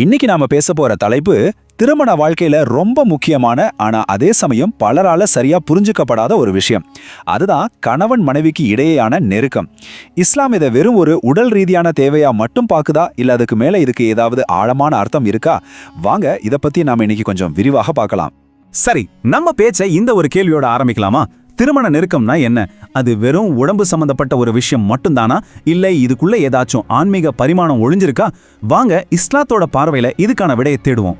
இன்னைக்கு நாம பேச போற தலைப்பு திருமண வாழ்க்கையில ரொம்ப முக்கியமான ஆனா அதே சமயம் பலரால சரியா புரிஞ்சுக்கப்படாத ஒரு விஷயம். அதுதான் கணவன் மனைவிக்கு இடையேயான நெருக்கம். இஸ்லாம் இதை வெறும் ஒரு உடல் ரீதியான தேவையா மட்டும் பாக்குதா இல்ல அதுக்கு மேல இதுக்கு ஏதாவது ஆழமான அர்த்தம் இருக்கா? வாங்க இதை பத்தி நாம இன்னைக்கு கொஞ்சம் விரிவாக பார்க்கலாம். சரி நம்ம பேச்சை இந்த ஒரு கேள்வியோட ஆரம்பிக்கலாமா? திருமண நெருக்கம்னா என்ன? அது வெறும் உடம்பு சம்பந்தப்பட்ட ஒரு விஷயம் மட்டும்தானா? இல்லை இதுக்குள்ள ஏதாச்சும் ஆன்மீக பரிமாணம் ஒழிஞ்சிருக்கா? வாங்க இஸ்லாத்தோட பார்வையில இதுக்கான விடையை தேடுவோம்.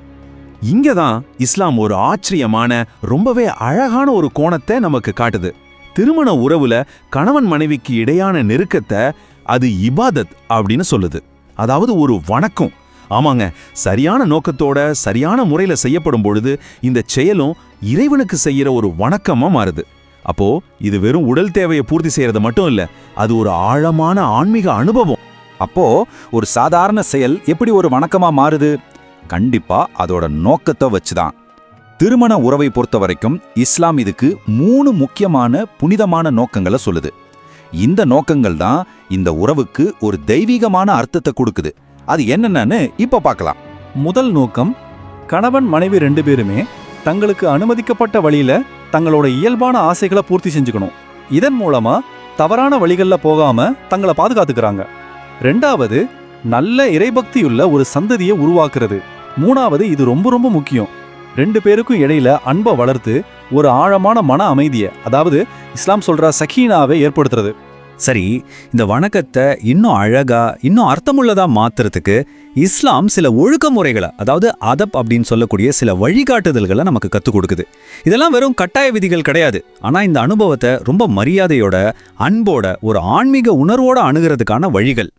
இங்க தான் இஸ்லாம் ஒரு ஆச்சரியமான ரொம்பவே அழகான ஒரு கோணத்தை நமக்கு காட்டுது. திருமண உறவுல கணவன் மனைவிக்கு இடையான நெருக்கத்தை அது இபாதத் அப்படின்னு சொல்லுது. அதாவது ஒரு வணக்கம். ஆமாங்க சரியான நோக்கத்தோட சரியான முறையில செய்யப்படும் பொழுது இந்த செயலும் இறைவனுக்கு செய்யற ஒரு வணக்கமா மாறுது. அப்போ இது வெறும் உடல் தேவையை பூர்த்தி செய்யறது மட்டும் இல்ல அது ஒரு ஆழமான ஆன்மீக அனுபவம். அப்போ ஒரு சாதாரண செயல் எப்படி ஒரு வணக்கமா மாறுது? கண்டிப்பா அதோட நோக்கத்தை வச்சுதான். திருமண உறவை பொறுத்த வரைக்கும் இஸ்லாம் இதுக்கு மூணு முக்கியமான புனிதமான நோக்கங்களை சொல்லுது. இந்த நோக்கங்கள் தான் இந்த உறவுக்கு ஒரு தெய்வீகமான அர்த்தத்தை கொடுக்குது. அது என்னென்னு இப்ப பார்க்கலாம். முதல் நோக்கம் கணவன் மனைவி ரெண்டு பேருமே தங்களுக்கு அனுமதிக்கப்பட்ட வழியில தங்களோட இயல்பான ஆசைகளை பூர்த்தி செஞ்சுக்கணும். இதன் மூலமா தவறான வழிகளில் போகாம தங்களை பாதுகாத்துக்கிறாங்க. ரெண்டாவது நல்ல இறைபக்தியுள்ள ஒரு சந்ததியை உருவாக்குறது. மூணாவது இது ரொம்ப ரொம்ப முக்கியம். ரெண்டு பேருக்கும் இடையில அன்பை வளர்த்து ஒரு ஆழமான மன அமைதியை அதாவது இஸ்லாம் சொல்ற சகீனாவை ஏற்படுத்துறது. சரி இந்த வணக்கத்தை இன்னும் அழகா இன்னும் அர்த்தமுள்ளதா மாத்துறதுக்கு இஸ்லாம் சில ஒழுக்க முறைகளை அதாவது அதப் அப்படின்னு சொல்லக்கூடிய சில வழிகாட்டுதல்களை நமக்கு கற்றுக் கொடுக்குது. இதெல்லாம் வெறும் கட்டாய விதிகள் கிடையாது. ஆனா இந்த அனுபவத்தை ரொம்ப மரியாதையோட அன்போட ஒரு ஆன்மீக உணர்வோட அணுகிறதுக்கான வழிகள்.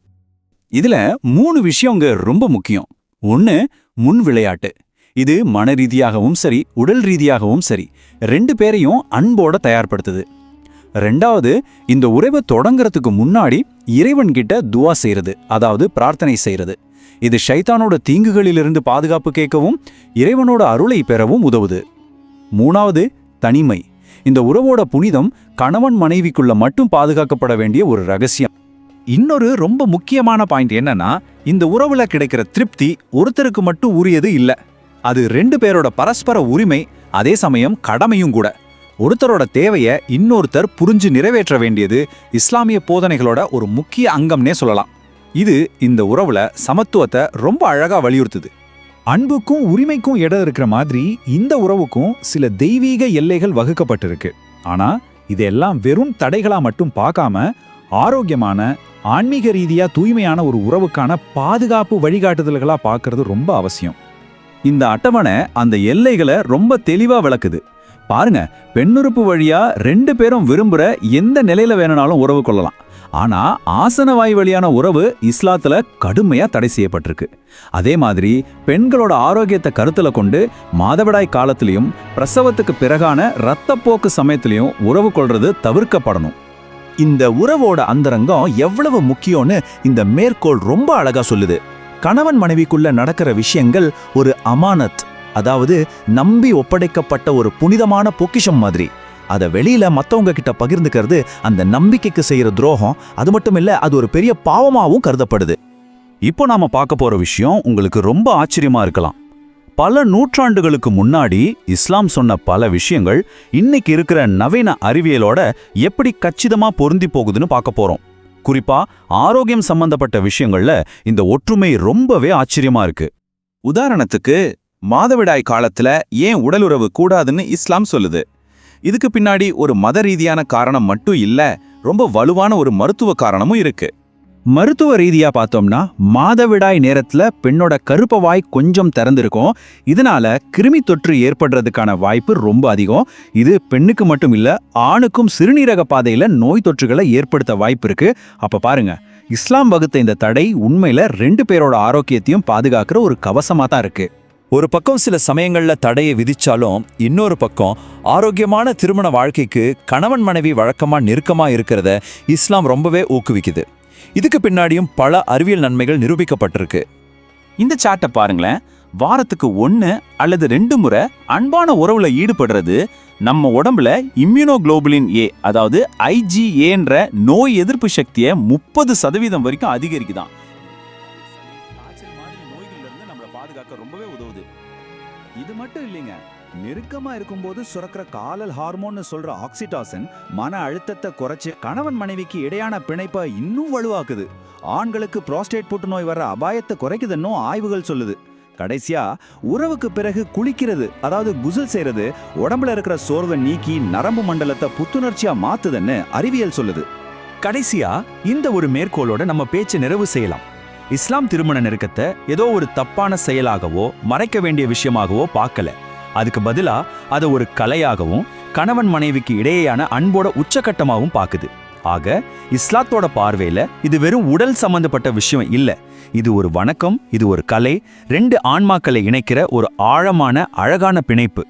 இதுல மூணு விஷயங்க ரொம்ப முக்கியம். ஒன்னு முன் விளையாட்டு. இது மன ரீதியாகவும் சரி உடல் ரீதியாகவும் சரி ரெண்டு பேரையும் அன்போட தயார்படுத்துது. ரெண்டாவது இந்த உறவை தொடங்குறதுக்கு முன்னாடி இறைவன் கிட்ட துவா செய்யறது அதாவது பிரார்த்தனை செய்யறது இது ஷைத்தானோட தீங்குகளிலிருந்து பாதுகாப்பு கேட்கவும் இறைவனோட அருளை பெறவும் உதவுது. மூணாவது தனிமை. இந்த உறவோட புனிதம் கணவன் மனைவிக்குள்ள மட்டும் பாதுகாக்கப்பட வேண்டிய ஒரு ரகசியம். இன்னொரு ரொம்ப முக்கியமான பாயிண்ட் என்னன்னா இந்த உறவுல கிடைக்கிற திருப்தி ஒருத்தருக்கு மட்டும் உரியது இல்லை. அது ரெண்டு பேரோட பரஸ்பர உரிமை அதே சமயம் கடமையும் கூட. ஒருத்தரோட தேவைய இன்னொருத்தர் புரிஞ்சு நிறைவேற்ற வேண்டியது இஸ்லாமிய போதனைகளோட ஒரு முக்கிய அங்கம்னே சொல்லலாம். இது இந்த உறவுல சமத்துவத்தை ரொம்ப அழகா வலியுறுத்துது. அன்புக்கும் உரிமைக்கும் இடம் இருக்கிற மாதிரி இந்த உறவுக்கும் சில தெய்வீக எல்லைகள் வகுக்கப்பட்டிருக்கு. ஆனா இதெல்லாம் வெறும் தடைகளா மட்டும் பார்க்காம ஆரோக்கியமான ஆன்மீக ரீதியா தூய்மையான ஒரு உறவுக்கான பாதுகாப்பு வழிகாட்டுதல்களா பார்க்கறது ரொம்ப அவசியம். இந்த அட்டவணை அந்த எல்லைகளை ரொம்ப தெளிவா விளக்குது. பாருங்க பெண்ணுறுப்பு வழியா ரெண்டு பேரும் விரும்புற எந்த நிலையில வேணும்னாலும் உறவு கொள்ளலாம். ஆனா ஆசனவாய் வழியான உறவு இஸ்லாத்துல கடுமையா தடை செய்யப்பட்டிருக்கு. அதே மாதிரி பெண்களோட ஆரோக்கியத்தை கருத்துல கொண்டு மாதவிடாய் காலத்திலையும் பிரசவத்துக்கு பிறகான இரத்தப்போக்கு சமயத்திலையும் உறவு கொள்றது தவிர்க்கப்படணும். இந்த உறவோட அந்தரங்கம் எவ்வளவு முக்கியம்னு இந்த மேற்கோள் ரொம்ப அழகா சொல்லுது. கணவன் மனைவிக்குள்ள நடக்கிற விஷயங்கள் ஒரு அமானத். அதாவது நம்பி ஒப்படைக்கப்பட்ட ஒரு புனிதமான பொக்கிஷம் மாதிரி. அதை வெளியில மத்தவங்க கிட்ட பகிர்ந்துக்கிறது அந்த நம்பிக்கைக்கு செய்யற துரோகம் அது மட்டும் இல்ல அது ஒரு பெரிய பாவமாவும் கருதப்படுது. இப்போ நாம பார்க்க போற விஷயம் உங்களுக்கு ரொம்ப ஆச்சரியமா இருக்கலாம். பல நூற்றாண்டுகளுக்கு முன்னாடி இஸ்லாம் சொன்ன பல விஷயங்கள் இன்னைக்கு இருக்கிற நவீன அறிவியலோட எப்படி கச்சிதமா பொருந்தி போகுதுன்னு பார்க்க போறோம். குறிப்பா ஆரோக்கியம் சம்பந்தப்பட்ட விஷயங்கள்ல இந்த ஒற்றுமை ரொம்பவே ஆச்சரியமா இருக்கு. உதாரணத்துக்கு மாதவிடாய் காலத்துல ஏன் உடலுறவு கூடாதுன்னு இஸ்லாம் சொல்லுது. இதுக்கு பின்னாடி ஒரு மத ரீதியான காரணம் மட்டும் இல்ல ரொம்ப வலுவான ஒரு மருத்துவ காரணமும் இருக்கு. மருத்துவ ரீதியா பார்த்தோம்னா மாதவிடாய் நேரத்துல பெண்ணோட கருப்ப வாய் கொஞ்சம் திறந்திருக்கும். இதனால கிருமி தொற்று ஏற்படுறதுக்கான வாய்ப்பு ரொம்ப அதிகம். இது பெண்ணுக்கு மட்டும் இல்ல ஆணுக்கும் சிறுநீரக பாதையில நோய் தொற்றுகளை ஏற்படுத்த வாய்ப்பு இருக்கு. அப்ப பாருங்க இஸ்லாம் வகுத்த இந்த தடை உண்மையில ரெண்டு பேரோட ஆரோக்கியத்தையும் பாதுகாக்கிற ஒரு கவசமா தான் இருக்கு. ஒரு பக்கம் சில சமயங்களில் தடையை விதிச்சாலும் இன்னொரு பக்கம் ஆரோக்கியமான திருமண வாழ்க்கைக்கு கணவன் மனைவி வழக்கமாக நெருக்கமாக இருக்கிறத இஸ்லாம் ரொம்பவே ஊக்குவிக்குது. இதுக்கு பின்னாடியும் பல அறிவியல் நன்மைகள் நிரூபிக்கப்பட்டிருக்கு. இந்த சாட்டை பாருங்களேன். வாரத்துக்கு ஒன்று அல்லது ரெண்டு முறை அன்பான உறவுல ஈடுபடுறது நம்ம உடம்புல இம்யூனோகுளோபுலின் ஏ அதாவது ஐஜிஏன்ற நோய் எதிர்ப்பு சக்தியை முப்பது சதவீதம் வரைக்கும் அதிகரிக்குதான். இது மட்டும் இல்லைங்க. நெருக்கமா இருக்கும்போது சுரக்கிற காலல் ஹார்மோன்னு சொல்ற ஆக்சிடாசின் மன அழுத்தத்தை குறைச்சு கணவன் மனைவிக்கு இடையான பிணைப்பை இன்னும் வலுவாக்குது. ஆண்களுக்கு புரோஸ்டேட் புற்றுநோய் வர அபாயத்தை குறைக்குதுன்னு ஆய்வுகள் சொல்லுது. கடைசியா உறவுக்கு பிறகு குளிக்கிறது அதாவது குசல் செய்யறது உடம்புல இருக்கிற சோர்வை நீக்கி நரம்பு மண்டலத்தை புத்துணர்ச்சியா மாத்துதுன்னு அறிவியல் சொல்லுது. கடைசியா இந்த ஒரு மேற்கோளோட நம்ம பேச்சை நிறைவு செய்யலாம். இஸ்லாம் திருமண நெருக்கத்தை ஏதோ ஒரு தப்பான செயலாகவோ மறைக்க வேண்டிய விஷயமாகவோ பார்க்கல. அதுக்கு பதிலா அதை ஒரு கலையாகவும் கணவன் மனைவிக்கு இடையேயான அன்போட உச்சக்கட்டமாகவும் பார்க்குது. ஆக இஸ்லாத்தோட பார்வையில இது வெறும் உடல் சம்பந்தப்பட்ட விஷயம் இல்ல. இது ஒரு வணக்கம் இது ஒரு கலை ரெண்டு ஆன்மாக்களை இணைக்கிற ஒரு ஆழமான அழகான பிணைப்பு.